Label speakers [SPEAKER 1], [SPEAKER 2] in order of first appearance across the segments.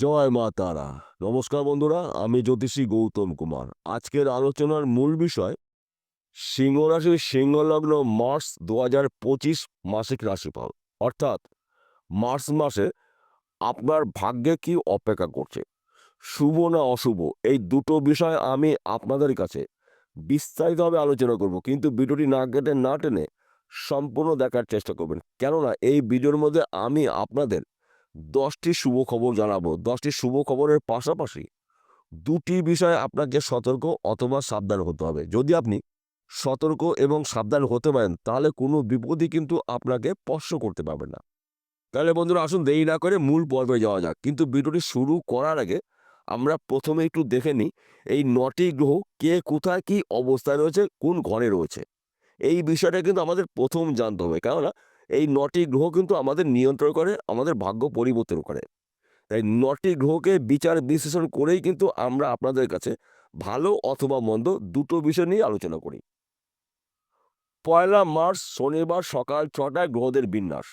[SPEAKER 1] জয় মা তারা। নমস্কার বন্ধুরা, আমি জ্যোতিষী গৌতম কুমার। আজকের আলোচনার মূল বিষয় সিংহ রাশির সিংহলগ্ন মার্চ দু হাজার পঁচিশ মাসিক রাশিফল। অর্থাৎ মার্চ মাসে আপনার ভাগ্যে কি অপেক্ষা করছে? শুভ না অশুভ? এই দুটো বিষয় আমি আপনাদের কাছে বিস্তারিতভাবে আলোচনা করব, কিন্তু ভিডিওটি না কেটে না টেনে সম্পূর্ণ দেখার চেষ্টা করবেন। কেননা, এই ভিডিওর মধ্যে আমি আপনাদের দশটি শুভ খবর জানাব। দশটি শুভ খবরের পাশাপাশি দুটি বিষয়ে আপনাকে সতর্ক অথবা সাবধান হতে হবে। যদি আপনি সতর্ক এবং সাবধান হতে পারেন, তাহলে কোনো বিপদই কিন্তু আপনাকে স্পর্শ করতে পারবে না। তাহলে বন্ধুরা, আসুন দেরি না করে মূল পর্বে যাওয়া যাক। কিন্তু ভিডিওটি শুরু করার আগে আমরা প্রথমে একটু দেখে নিই, এই নটি গ্রহ কে কোথায়, কি অবস্থায় রয়েছে, কোন ঘরে রয়েছে। এই বিষয়টা কিন্তু আমাদের প্রথম জানতে হবে। কেননা এই নটি গ্রহ কিন্তু আমাদের নিয়ন্ত্রণ করে, আমাদের ভাগ্য পরিবর্তন করে। তাই নটি গ্রহকে বিচার বিশ্লেষণ করেই কিন্তু আমরা আপনাদের কাছে ভালো অথবা মন্দ দুটো বিষয় নিয়ে আলোচনা করি। পয়লা মার্চ শনিবার সকাল ছটায় গ্রহদের বিন্যাস।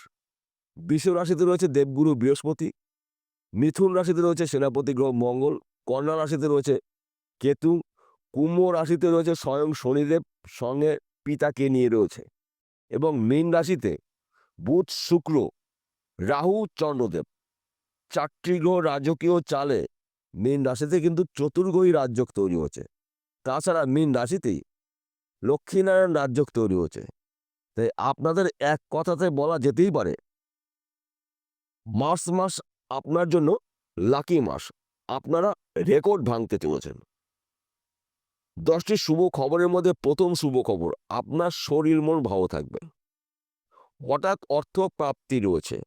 [SPEAKER 1] বিশ্ব রাশিতে রয়েছে দেবগুরু বৃহস্পতি, মিথুন রাশিতে রয়েছে সেনাপতি গ্রহ মঙ্গল, কন্যা রাশিতে রয়েছে কেতু, কুম্ভ রাশিতে রয়েছে স্বয়ং শনিদেব সঙ্গে পিতাকে নিয়ে রয়েছে এবং মীন রাশিতে বুধ শুক্র, রাহু চন্দ্রদেব। চারটি গ্রহ রাজকীয় চালে মীন রাশিতে কিন্তু চতুর্গ্রহী রাজ্যক তৈরি হচ্ছে। তাছাড়া মীন রাশিতেই লক্ষ্মীনারায়ণ রাজ্যক তৈরি হচ্ছে। তাই আপনাদের এক কথাতে বলা যেতেই পারে, মার্চ মাস আপনার জন্য লাকি মাস। আপনারা রেকর্ড ভাঙতে চলেছেন। দশটি শুভ খবরের মধ্যে প্রথম শুভ খবর, আপনার শরীর মন ভালো থাকবে। হঠাৎ অর্থ প্রাপ্তি রয়েছে।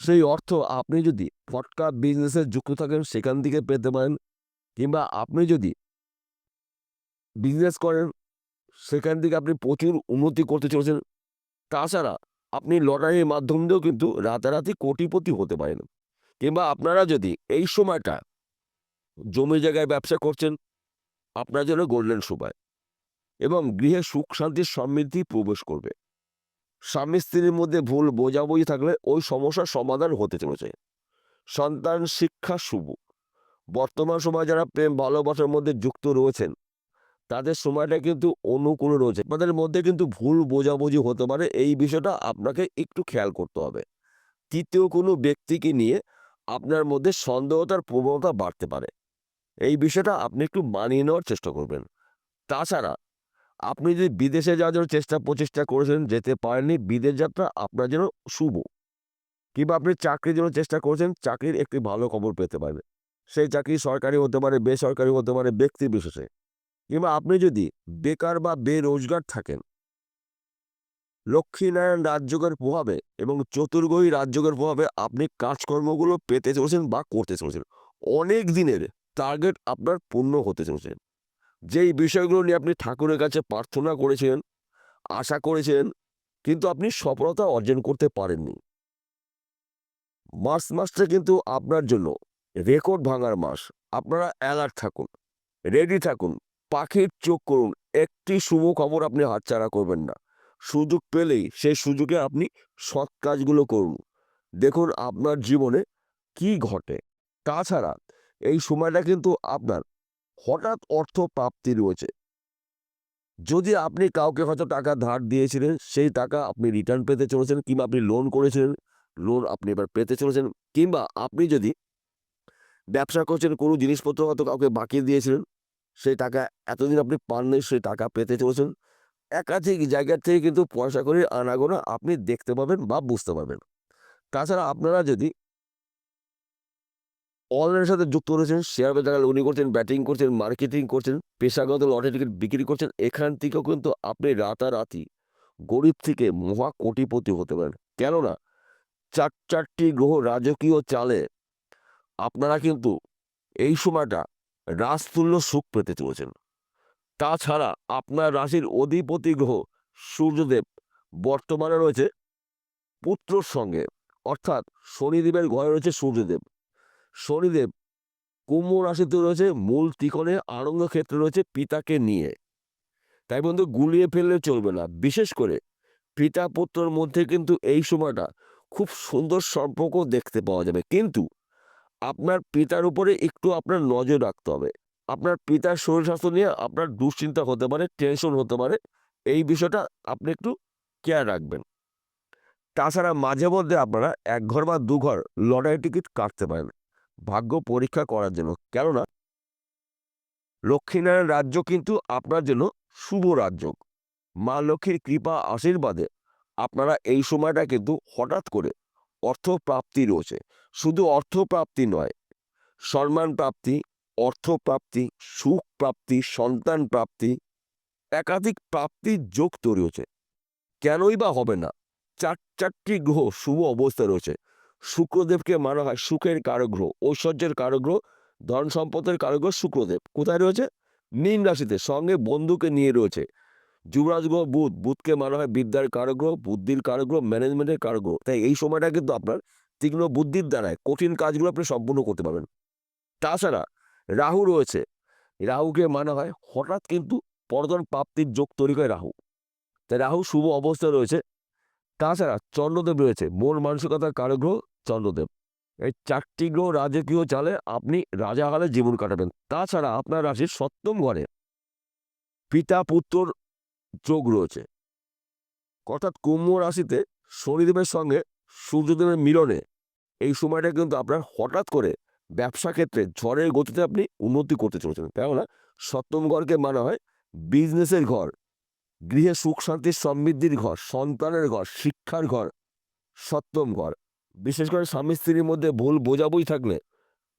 [SPEAKER 1] সেই অর্থ আপনি যদি ফটকা বিজনেসে যুক্ত থাকেন, সেখান থেকে পেতে পারেন, কিংবা আপনি যদি বিজনেস করেন, সেখান থেকে আপনি প্রচুর উন্নতি করতে চলেছেন। তাছাড়া আপনি লটারির মাধ্যম দিয়েও কিন্তু রাতারাতি কোটিপতি হতে পারেন। কিংবা আপনারা যদি এই সময়টা জমি জায়গায় ব্যবসা করছেন, আপনার জন্য গোল্ডেন সময় এবং গৃহে সুখ শান্তির সমৃদ্ধি প্রবেশ করবে। স্বামী স্ত্রীর মধ্যে ভুল বোঝাবুঝি থাকলে ওই সমস্যার সমাধান হতে চলেছে। সন্তান শিক্ষা শুভ। বর্তমান সময় যারা প্রেম ভালোবাসার মধ্যে যুক্ত রয়েছেন, তাদের সময়টা কিন্তু অনুকূল রয়েছে। তাদের মধ্যে কিন্তু ভুল বোঝাবুঝি হতে পারে, এই বিষয়টা আপনাকে একটু খেয়াল করতে হবে। তৃতীয়, কোনো ব্যক্তিকে নিয়ে আপনার মধ্যে সন্দেহতার প্রবণতা বাড়তে পারে। এই বিষয়টা আপনি একটু মানিয়ে নেওয়ার চেষ্টা করবেন। তাছাড়া আপনি যদি বিদেশে যাওয়ার জন্য চেষ্টা, প্রচেষ্টা করেছেন, যেতে পারেননি, বিদেশ যাত্রা আপনার জন্য শুভ। কিংবা আপনি চাকরির জন্য চেষ্টা করেছেন, চাকরির একটি ভালো খবর পেতে পারবেন সেই চাকরি সরকারি হতে পারে, বেসরকারি হতে পারে, ব্যক্তি বিশেষে। কিংবা আপনি যদি বেকার বা বেরোজগার থাকেন, লক্ষ্মীনারায়ণ রাজযোগের প্রভাবে এবং চতুর্গ্রহী রাজযোগের প্রভাবে আপনি কাজকর্মগুলো পেতে চলেছেন বা করতে চলেছেন। অনেক দিনের টার্গেট আপনার পূর্ণ হতে চলেছে। যেই বিষয়গুলো নিয়ে আপনি ঠাকুরের কাছে প্রার্থনা করেছেন, আশা করেছেন, কিন্তু আপনি সফলতা অর্জন করতে পারেননি। মার্চ মাসটা কিন্তু আপনার জন্য রেকর্ড ভাঙার মাস। আপনারা অ্যালার্ট থাকুন, রেডি থাকুন, পাখির চোখ করুন, একটি শুভ খবর আপনি হাতছাড়া করবেন না। সুযোগ পেলেই সেই সুযোগে আপনি সৎ কাজগুলো করুন। দেখুন আপনার জীবনে কি ঘটে। তাছাড়া এই সময়টা কিন্তু আপনার হঠাৎ অর্থ প্রাপ্তি রয়েছে। যদি আপনি কাউকে হয়তো টাকা ধার দিয়েছিলেন, সেই টাকা আপনি রিটার্ন পেতে চলেছেন কিংবা আপনি লোন করেছিলেন লোন আপনি এবার পেতে চলেছেন কিংবা আপনি যদি ব্যবসা করছেন, কোনো জিনিসপত্র হয়তো কাউকে বাকি দিয়েছিলেন, সেই টাকা এতদিন আপনি পাননি, সেই টাকা পেতে চলেছেন, একাধিক জায়গার থেকে কিন্তু পয়সা করে আনাগোনা আপনি দেখতে পাবেন বা বুঝতে পারবেন। তাছাড়া আপনারা যদি অনলাইনের সাথে যুক্ত রয়েছেন শেয়ার বাজারে লোনি করছেন ব্যাটিং করছেন মার্কেটিং করছেন, পেশাগত লটারি টিকিট বিক্রি করছেন, এখান থেকেও কিন্তু আপনি রাতারাতি গরিব থেকে মহা কোটিপতি হতে পারেন। কেননা, চার, চারটি গ্রহ রাজকীয় চালে আপনারা কিন্তু এই সময়টা রাজতুল্য সুখ পেতে চলেছেন। তাছাড়া আপনার রাশির অধিপতি গ্রহ সূর্যদেব বর্তমানে রয়েছে পুত্রর সঙ্গে। অর্থাৎ শনিদেবের ঘরে রয়েছে সূর্যদেব। শনিদেব কুম্ভ রাশিতে রয়েছে, মূল ত্রিকোণে আনন্দ ক্ষেত্রে রয়েছে পিতাকে নিয়ে। তাই বন্ধু, গুলিয়ে ফেললে চলবে না। বিশেষ করে পিতা পুত্রর মধ্যে কিন্তু এই সময়টা খুব সুন্দর সম্পর্ক দেখতে পাওয়া যাবে। কিন্তু আপনার পিতার উপরে একটু আপনার নজর রাখতে হবে। আপনার পিতার শরীর স্বাস্থ্য নিয়ে আপনার দুশ্চিন্তা হতে পারে টেনশন হতে পারে। এই বিষয়টা আপনি একটু কেয়ার রাখবেন। তাছাড়া মাঝে মধ্যে আপনারা এক ঘর বা দু ঘর লটারি টিকিট কাটতে পারেন। ভাগ্য পরীক্ষা করার জন্য। কেননা, লক্ষ্মীনারায়ণ রাজ্য কিন্তু আপনার জন্য শুভ রাজ্য। মা লক্ষ্মীর কৃপা আশীর্বাদে আপনারা এই সময়টা কিন্তু হঠাৎ করে অর্থ প্রাপ্তি রয়েছে। শুধু অর্থ প্রাপ্তি নয়, সম্মান প্রাপ্তি, অর্থ প্রাপ্তি, সুখ প্রাপ্তি, সন্তান প্রাপ্তি, একাধিক প্রাপ্তির যোগ তৈরি হচ্ছে। কেনই বা হবে না? চার চারটি গ্রহ শুভ অবস্থায় রয়েছে। শুক্রদেবকে মানা হয়। সুখের কারগ্রহ, ঐশ্বর্যের কারগ্রহ ধন সম্পদের কারগ্রহ শুক্রদেব। কোথায় রয়েছে? মীন রাশিতে, সঙ্গে বন্ধুকে নিয়ে রয়েছে। যুবরাজ গ্রহ, বুধ। বুধকে মানা হয় বিদ্যার কারগ্রহ, বুদ্ধির কারগ্রহ, ম্যানেজমেন্টের কারগ্রহ। তাই এই সময়টা কিন্তু আপনার তীক্ষ্ণ বুদ্ধির দ্বারায় কঠিন কাজগুলো আপনি সম্পূর্ণ করতে পারবেন। তাছাড়া রাহু রয়েছে। রাহুকে মানা হয়, হঠাৎ কিন্তু পরদন প্রাপ্তির যোগ তৈরি করে রাহু। তাই রাহু শুভ অবস্থায় রয়েছে। তাছাড়া চন্দ্রদেব রয়েছে। মন মানসিকতার কারগ্রহ চন্দ্রদেব। এই চারটি গ্রহ রাজকীয় চালে আপনি রাজা রাজাকালে জীবন কাটাবেন। তাছাড়া আপনার রাশির সপ্তম ঘরে পিতা, পুত্রর যোগ রয়েছে। অর্থাৎ কুম্ভ রাশিতে শনিদেবের সঙ্গে সূর্যদেবের মিলনে এই সময়টা কিন্তু আপনার হঠাৎ করে ব্যবসা ক্ষেত্রে ঝড়ের গতিতে আপনি উন্নতি করতে চলেছেন। কেননা সপ্তম ঘরকে মানা হয় বিজনেসের ঘর, গৃহে সুখ শান্তির সমৃদ্ধির ঘর, সন্তানের ঘর, শিক্ষার ঘর, সপ্তম ঘর। বিশেষ করে স্বামী স্ত্রীর মধ্যে ভুল বোঝাবুঝি থাকলে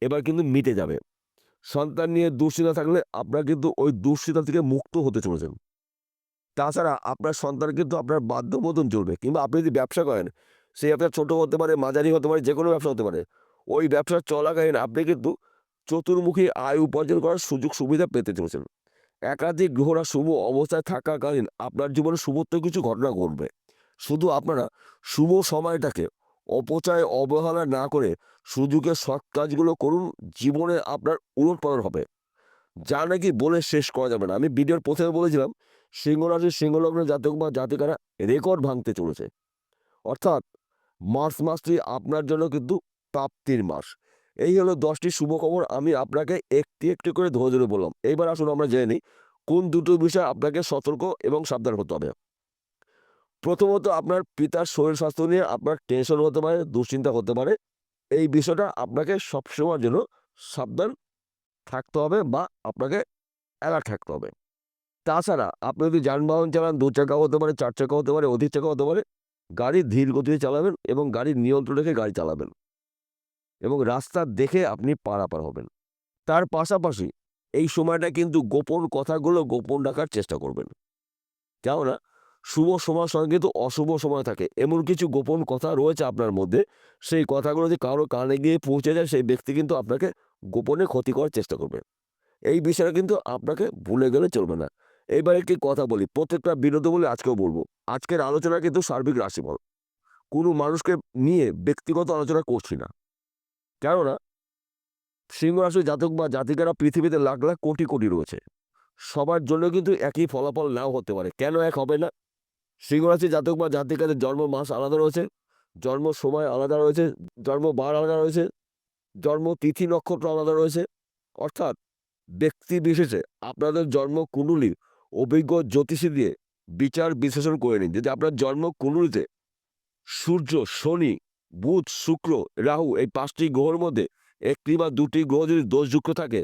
[SPEAKER 1] এবার কিন্তু মিটে যাবে। সন্তান নিয়ে দুশ্চিন্তা থাকলে আপনার কিন্তু ওই দুশ্চিন্তা থেকে মুক্ত হতে চলেছেন। তাছাড়া আপনার সন্তান কিন্তু আপনার বাধ্য মতন চলবে কিংবা আপনি যদি ব্যবসা করেন সেই আপনার ছোটো হতে পারে, মাঝারি হতে পারে যে কোনো ব্যবসা হতে পারে, ওই ব্যবসা চলাকালীন আপনি কিন্তু চতুর্মুখী আয় উপার্জন করার সুযোগ সুবিধা পেতে চলেছেন। একাধিক গ্রহরা শুভ অবস্থায় থাকাকালীন আপনার জীবনে শুভত্ব কিছু ঘটনা ঘটবে। শুধু আপনারা শুভ সময়টাকে অপচয় অবহেলা না করে সুযোগের সৎ কাজগুলো করুন, জীবনে আপনার উলটপালট হবে। যা নাকি বলে শেষ করা যাবে না। আমি ভিডিওর প্রথমে বলেছিলাম সিংহ রাশির সিংহলগ্নের জাতক বা জাতিকারা রেকর্ড ভাঙতে চলেছে। অর্থাৎ মার্চ মাসটি আপনার জন্য কিন্তু প্রাপ্তির মাস। এই হলো দশটি শুভ খবর, আমি আপনাকে একটি একটি করে ধরে ধরে বললাম। এইবার আসুন আমরা জেনে নিই, কোন দুটো বিষয় আপনাকে সতর্ক এবং সাবধান হতে হবে? প্রথমত আপনার পিতার শরীর স্বাস্থ্য নিয়ে আপনার টেনশন হতে পারে, দুশ্চিন্তা হতে পারে। এই বিষয়টা আপনাকে সবসময়ের জন্য সাবধান থাকতে হবে বা আপনাকে অ্যালার্ট থাকতে হবে। তাছাড়া আপনি যদি যানবাহন চালান, দু চাকা হতে পারে, চার চাকা হতে পারে, অধিক চাকা হতে পারে, গাড়ি ধীর গতিতে চালাবেন এবং গাড়ির নিয়ন্ত্রণ রেখে গাড়ি চালাবেন এবং রাস্তা দেখে আপনি পারাপার হবেন। তার পাশাপাশি এই সময়টা কিন্তু গোপন কথাগুলো গোপন রাখার চেষ্টা করবেন। কেননা শুভ সময়ের সঙ্গে কিন্তু অশুভ সময় থাকে। এমন কিছু গোপন কথা রয়েছে আপনার মধ্যে, সেই কথাগুলো যদি কারও কানে গিয়ে পৌঁছে যায়, সেই ব্যক্তি কিন্তু আপনাকে গোপনে ক্ষতি করার চেষ্টা করবে। এই বিষয়টা কিন্তু আপনাকে ভুলে গেলে চলবে না। এইবার একটি কথা বলি, প্রত্যেকটা বিরোধী বলে আজকেও বলব, আজকের আলোচনা কিন্তু সার্বিক রাশিফল। কোনো মানুষকে নিয়ে ব্যক্তিগত আলোচনা করছি না। কেননা, সিংহ রাশির জাতক বা জাতিকারা পৃথিবীতে লাখ লাখ কোটি কোটি রয়েছে। সবার জন্য কিন্তু একই ফলাফল নাও হতে পারে। কেন এক হবে না? সিংহ রাশির জাতক বা জাতিকাদের জন্ম মাস আলাদা রয়েছে, জন্ম সময় আলাদা রয়েছে, জন্ম বার আলাদা রয়েছে, জন্ম তিথি নক্ষত্র আলাদা রয়েছে। অর্থাৎ ব্যক্তি বিশেষে আপনাদের জন্ম কুণ্ডলী অভিজ্ঞ জ্যোতিষী দিয়ে বিচার বিশ্লেষণ করে নিন। যদি আপনার জন্ম কুণ্ডলিতে সূর্য, শনি, বুধ, শুক্র, রাহু এই পাঁচটি গ্রহের মধ্যে একটি বা দুটি গ্রহ যদি দোষযুক্ত থাকে,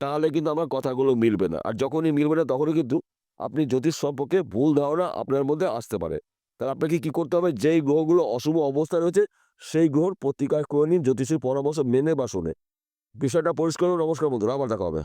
[SPEAKER 1] তাহলে কিন্তু আমার কথাগুলো মিলবে না। আর যখনই মিলবে না, তখনই কিন্তু আপনি জ্যোতিষ সম্পর্কে ভুল ধারণা আপনার মধ্যে আসতে পারে, তাহলে আপনাকে কি করতে হবে যেই গ্রহগুলো অশুভ অবস্থায় রয়েছে, সেই গ্রহর প্রতিকার করে নিন জ্যোতিষের পরামর্শ মেনে বা শুনে বিষয়টা পরিষ্কার। নমস্কার বন্ধুরা, আবার দেখা হবে